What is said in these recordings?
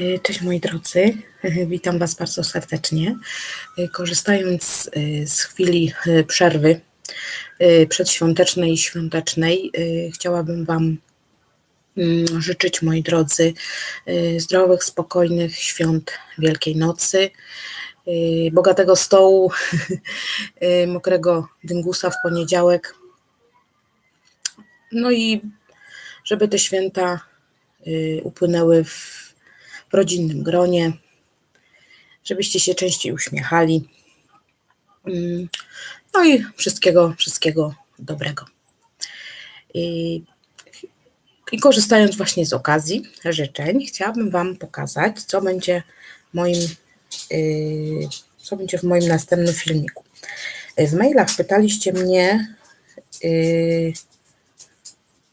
Y, Cześć moi drodzy, witam Was bardzo serdecznie. Y, Korzystając z chwili przerwy przedświątecznej i świątecznej, chciałabym Wam mm, życzyć, moi drodzy, zdrowych, spokojnych świąt Wielkiej Nocy, bogatego stołu, mokrego dyngusa w poniedziałek. No i żeby te święta upłynęły w rodzinnym gronie, żebyście się częściej uśmiechali. Mm, No i wszystkiego, wszystkiego dobrego. I, I korzystając właśnie z okazji życzeń, chciałabym Wam pokazać, co będzie moim, yy, co będzie w moim następnym filmiku. W mailach pytaliście mnie, yy,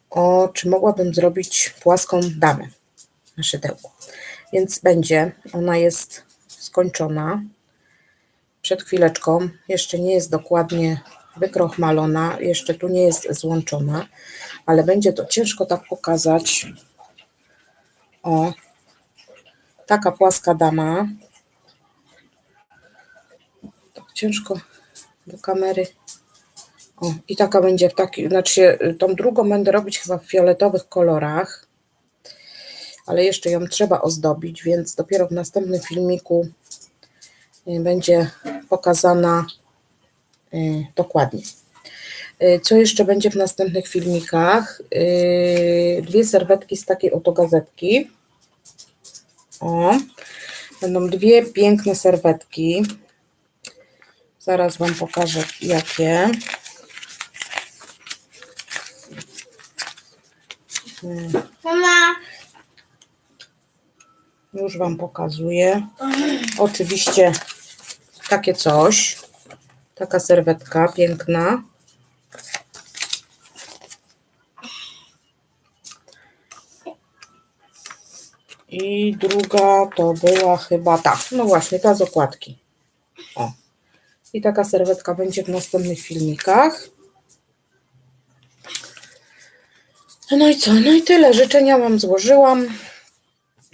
o czy mogłabym zrobić płaską damę na szydełku. Więc będzie, ona jest skończona. Przed chwileczką, jeszcze nie jest dokładnie wykrochmalona, jeszcze tu nie jest złączona, ale będzie to ciężko tak pokazać. O, taka płaska dama. Tak ciężko do kamery. O, i taka będzie w takim, znaczy tą drugą będę robić chyba w fioletowych kolorach ale jeszcze ją trzeba ozdobić, więc dopiero w następnym filmiku y, będzie pokazana y, dokładnie. Y, Co jeszcze będzie w następnych filmikach? Dwie serwetki z takiej oto gazetki. O, będą dwie piękne serwetki. Zaraz Wam pokażę jakie. Mama, Już Wam pokazuję. Oczywiście takie coś. Taka serwetka piękna. I druga to była chyba ta. No właśnie, ta z okładki. O. I taka serwetka będzie w następnych filmikach. No i co? No i tyle. Życzenia Wam złożyłam.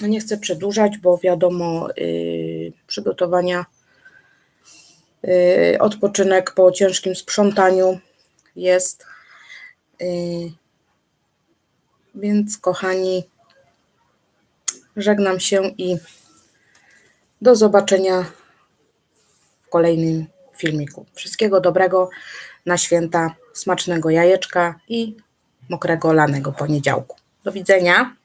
No nie chcę przedłużać, bo wiadomo, yy, przygotowania, yy, odpoczynek po ciężkim sprzątaniu jest. Yy, więc, kochani, żegnam się i do zobaczenia w kolejnym filmiku. Wszystkiego dobrego na święta, smacznego jajeczka i mokrego lanego poniedziałku. Do widzenia.